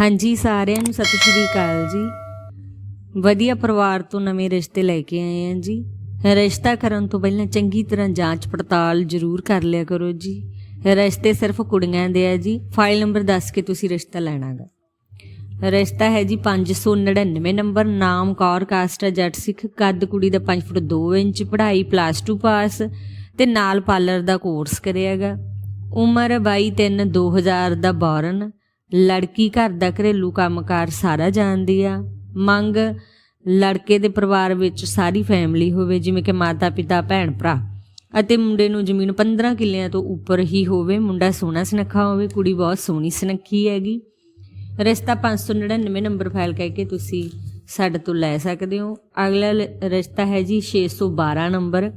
ਹਾਂਜੀ, ਸਾਰਿਆਂ ਨੂੰ ਸਤਿ ਸ਼੍ਰੀ ਅਕਾਲ ਜੀ। ਵਧੀਆ ਪਰਿਵਾਰ ਤੋਂ ਨਵੇਂ ਰਿਸ਼ਤੇ ਲੈ ਕੇ ਆਏ ਹਾਂ ਜੀ। ਰਿਸ਼ਤਾ ਕਰਨ ਤੋਂ ਪਹਿਲਾਂ ਚੰਗੀ ਤਰ੍ਹਾਂ ਜਾਂਚ ਪੜਤਾਲ ਜ਼ਰੂਰ ਕਰ ਲਿਆ ਕਰੋ ਜੀ। ਰਿਸ਼ਤੇ ਸਿਰਫ ਕੁੜੀਆਂ ਦੇ ਆ ਜੀ। ਫਾਈਲ ਨੰਬਰ ਦੱਸ ਕੇ ਤੁਸੀਂ ਰਿਸ਼ਤਾ ਲੈਣਾਗਾ। ਰਿਸ਼ਤਾ ਹੈ ਜੀ 599 ਨੰਬਰ, ਨਾਮ ਕੌਰ ਕਾਸਟ ਹੈ, ਜੱਟ ਸਿੱਖ, ਕੱਦ ਕੁੜੀ ਦਾ 5 ਫੁੱਟ 2 ਇੰਚ, ਪੜ੍ਹਾਈ ਪਲੱਸ 2 ਪਾਸ ਤੇ ਨਾਲ ਪਾਰਲਰ ਦਾ ਕੋਰਸ ਕਰਿਆਗਾ। ਉਮਰ 22 3 2000 ਦਾ ਬੌਰਨ। ਲੜਕੀ ਘਰ ਦਾ ਘਰੇਲੂ ਕੰਮਕਾਰ ਸਾਰਾ ਜਾਣਦੀ ਆ। ਮੰਗ, ਲੜਕੇ ਦੇ ਪਰਿਵਾਰ ਵਿੱਚ ਸਾਰੀ ਫੈਮਿਲੀ ਹੋਵੇ, ਜਿਵੇਂ ਕਿ ਮਾਤਾ ਪਿਤਾ, ਭੈਣ ਭਰਾ। ਅਤੇ ਮੁੰਡੇ ਨੂੰ ਜ਼ਮੀਨ 15 ਕਿੱਲਿਆਂ ਤੋਂ ਉੱਪਰ ਹੀ ਹੋਵੇ, ਮੁੰਡਾ ਸੋਹਣਾ ਸੁਨੱਖਾ ਹੋਵੇ, ਕੁੜੀ ਬਹੁਤ ਸੋਹਣੀ ਸੁਨੱਖੀ ਹੈਗੀ। ਰਿਸ਼ਤਾ 599 ਨੰਬਰ ਫਾਈਲ ਕਹਿ ਕੇ ਤੁਸੀਂ ਸਾਡੇ ਤੋਂ ਲੈ ਸਕਦੇ ਹੋ। ਅਗਲਾ ਲ- ਰਿਸ਼ਤਾ ਹੈ ਜੀ 612 ਨੰਬਰ।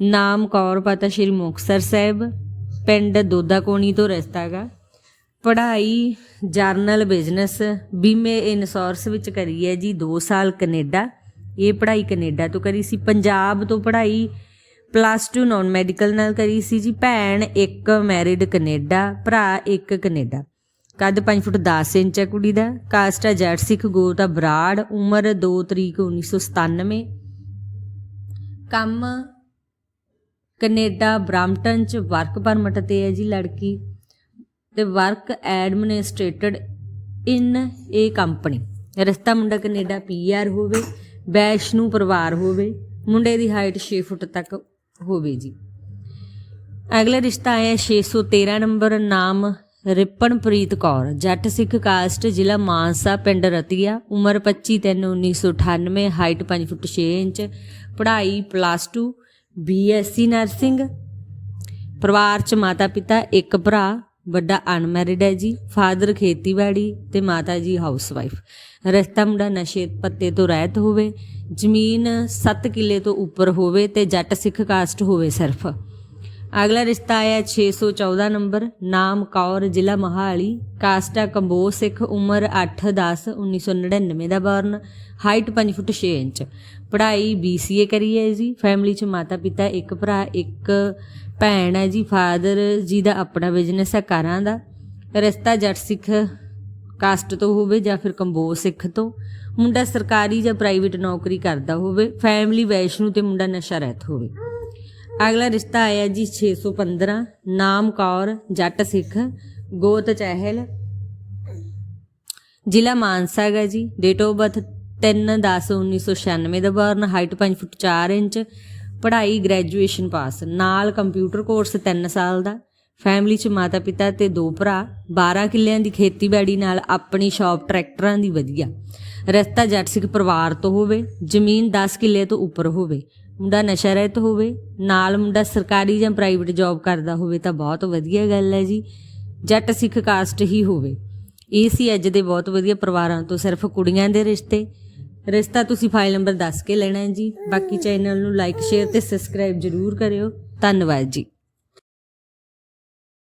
ਨਾਮ ਕੌਰ, ਪਤਾ ਸ਼੍ਰੀ ਮੁਕਤਸਰ ਸਾਹਿਬ, ਪਿੰਡ ਦੋਦਾ ਕੋਣੀ ਤੋਂ ਰਿਸ਼ਤਾ ਹੈਗਾ। ਪੜ੍ਹਾਈ, ਜਰਨਲ, ਬਿਜ਼ਨਸ, ਬੀਮੇ ਇਨਸ਼ੋਰੈਂਸ ਵਿੱਚ ਕਰੀ ਹੈ ਜੀ 2 ਸਾਲ ਕੈਨੇਡਾ। ਇਹ ਪੜ੍ਹਾਈ ਕੈਨੇਡਾ ਤੋਂ ਕਰੀ ਸੀ। ਪੰਜਾਬ ਤੋਂ ਪੜ੍ਹਾਈ ਪਲੱਸ 2 ਨਾਨ ਮੈਡੀਕਲ ਨਾਲ ਕਰੀ ਸੀ ਜੀ। ਭੈਣ ਇੱਕ ਮੈਰਿਡ ਕੈਨੇਡਾ, ਭਰਾ ਇੱਕ ਕੈਨੇਡਾ। ਕੱਦ 5 ਫੁੱਟ 10 ਇੰਚ ਹੈ ਕੁੜੀ ਦਾ। ਕਾਸਟ ਹੈ ਜੈਟ ਸਿੱਖ, ਗੋਤ ਆ ਬਰਾੜ। ਉਮਰ 2 ਤਰੀਕ 1997 ਕੰਮ ਕੈਨੇਡਾ ਬ੍ਰਾਂਪਟਨ ਚ ਵਰਕ ਪਰਮਿਟ ਤੇ ਹੈ ਜੀ ਲੜਕੀ। ਤੇ ਵਰਕ ਐਡਮਿਨਿਸਟ੍ਰੇਟਡ ਇਨ ਏ ਕੰਪਨੀ। ਰਸਤਾ ਮੁੰਡਾ ਕੈਨੇਡਾ ਪੀਆਰ ਹੋਵੇ, ਵੈਸ਼ਨੂ ਪਰਿਵਾਰ ਹੋਵੇ, ਮੁੰਡੇ ਦੀ ਹਾਈਟ 6 ਫੁੱਟ ਤੱਕ ਹੋਵੇ ਜੀ। ਅਗਲਾ ਰਿਸ਼ਤਾ ਆਇਆ 613 ਨੰਬਰ, ਨਾਮ ਰਿਪਨਪ੍ਰੀਤ ਕੌਰ। ਜੱਟ ਸਿੱਖ ਕਾਸਟ ਜ਼ਿਲ੍ਹਾ ਮਾਨਸਾ, ਪਿੰਡ ਰਤੀਆ, ਉਮਰ 25 3 1998 ਹਾਈਟ 5 ਫੁੱਟ 6 ਇੰਚ, ਪੜ੍ਹਾਈ ਪਲੱਸ 2 ਬੀਐਸਸੀ ਨਰਸਿੰਗ। ਪਰਿਵਾਰ ਚ ਮਾਤਾ ਪਿਤਾ ਇੱਕ ਭਰਾ ਵੱਡਾ ਅਨਮੈਰਿਡ ਹੈ ਜੀ, ਫਾਦਰ ਖੇਤੀਬਾੜੀ ਤੇ ਮਾਤਾ ਜੀ ਹਾਊਸਵਾਈਫ ਰਸਤਾ ਮੁੰਡਾ ਨਸ਼ੇ ਪੱਤੇ ਤੋਂ ਰਹਿਤ ਹੋਵੇ, ਜ਼ਮੀਨ 7 ਕਿੱਲੇ ਤੋਂ ਉੱਪਰ ਹੋਵੇ ਤੇ ਜੱਟ ਸਿੱਖ ਕਾਸਟ ਹੋਵੇ ਸਿਰਫ। ਅਗਲਾ ਰਿਸ਼ਤਾ ਆਇਆ 614 ਨੰਬਰ, ਨਾਮ ਕੌਰ, ਜ਼ਿਲ੍ਹਾ ਮਹਾਲੀ। ਕਾਸਟਾ ਕੰਬੋ ਸਿੱਖ, ਉਮਰ 8 10 1999 ਦਾ ਬਰਨ, ਹਾਈਟ 5 ਫੁੱਟ 6 ਇੰਚ। ਪੜ੍ਹਾਈ BCA ਕਰੀ ਹੈ ਜੀ। ਫੈਮਿਲੀ ਚ ਮਾਤਾ ਪਿਤਾ, ਇੱਕ ਭਰਾ, ਇੱਕ ਭੈਣ ਹੈ ਜੀ। ਫਾਦਰ ਜੀ ਦਾ ਆਪਣਾ ਬਿਜ਼ਨਸ ਹੈ ਕਾਰਾਂ ਦਾ। ਰਿਸ਼ਤਾ ਜੱਟ ਸਿੱਖ ਕਾਸਟ ਤੋਂ ਹੋਵੇ ਜਾਂ ਫਿਰ ਕੰਬੋ ਸਿੱਖ ਤੋਂ। ਮੁੰਡਾ ਸਰਕਾਰੀ ਜਾਂ ਪ੍ਰਾਈਵੇਟ ਨੌਕਰੀ ਕਰਦਾ ਹੋਵੇ। ਫੈਮਿਲੀ ਵੈਸ਼ਨੂ ਤੇ ਮੁੰਡਾ ਨਸ਼ਾ ਰਹਿਤ ਹੋਵੇ। ਅਗਲਾ ਰਿਸ਼ਤਾ ਆਇਆ ਜੀ 615 ਨਾਮ ਕੌਰ, ਜੱਟ ਸਿੱਖ, ਗੋਤ ਚਹਿਲ। ਜ਼ਿਲ੍ਹਾ ਮਾਨਸਾ ਹੈ ਜੀ ਡੇਟ ਆਫ ਬਰਥ 3/10/1996 ਦਾ ਬਰਨ ਹਾਈਟ 5 ਫੁੱਟ 4 ਇੰਚ, ਪੜ੍ਹਾਈ ਗ੍ਰੈਜੂਏਸ਼ਨ ਪਾਸ ਨਾਲ ਕੰਪਿਊਟਰ ਕੋਰਸ 3 ਸਾਲ ਦਾ। ਫੈਮਿਲੀ ਚ ਮਾਤਾ ਪਿਤਾ ਤੇ ਦੋ ਭਰਾ 12 ਕਿੱਲਿਆਂ ਦੀ ਖੇਤੀਬਾੜੀ ਨਾਲ ਆਪਣੀ ਸ਼ਾਪ ਟਰੈਕਟਰਾਂ ਦੀ ਵਧੀਆ। ਰਸਤਾ ਜੱਟ ਸਿੱਖ ਪਰਿਵਾਰ ਤੋਂ ਹੋਵੇ, ਜ਼ਮੀਨ 10 ਕਿੱਲੇ ਤੋਂ ਉੱਪਰ ਹੋਵੇ, ਮੁੰਡਾ ਨਸ਼ਾ ਰਹਿਤ ਹੋਵੇ, ਨਾਲ ਮੁੰਡਾ ਸਰਕਾਰੀ ਜਾਂ ਪ੍ਰਾਈਵੇਟ ਜੌਬ ਕਰਦਾ ਹੋਵੇ ਤਾਂ ਬਹੁਤ ਵਧੀਆ ਗੱਲ ਹੈ ਜੀ। ਜੱਟ ਸਿੱਖ ਕਾਸਟ ਹੀ ਹੋਵੇ। ਇਹ ਸੀ ਅੱਜ ਦੇ ਬਹੁਤ ਵਧੀਆ ਪਰਿਵਾਰਾਂ ਤੋਂ ਸਿਰਫ ਕੁੜੀਆਂ ਦੇ ਰਿਸ਼ਤੇ। ਰਿਸ਼ਤਾ ਤੁਸੀਂ ਫਾਈਲ ਨੰਬਰ ਦੱਸ ਕੇ ਲੈਣਾ ਹੈ ਜੀ। ਬਾਕੀ ਚੈਨਲ ਨੂੰ ਲਾਈਕ ਸ਼ੇਅਰ ਤੇ ਸਬਸਕ੍ਰਾਈਬ ਜ਼ਰੂਰ ਕਰਿਓ। ਧੰਨਵਾਦ ਜੀ।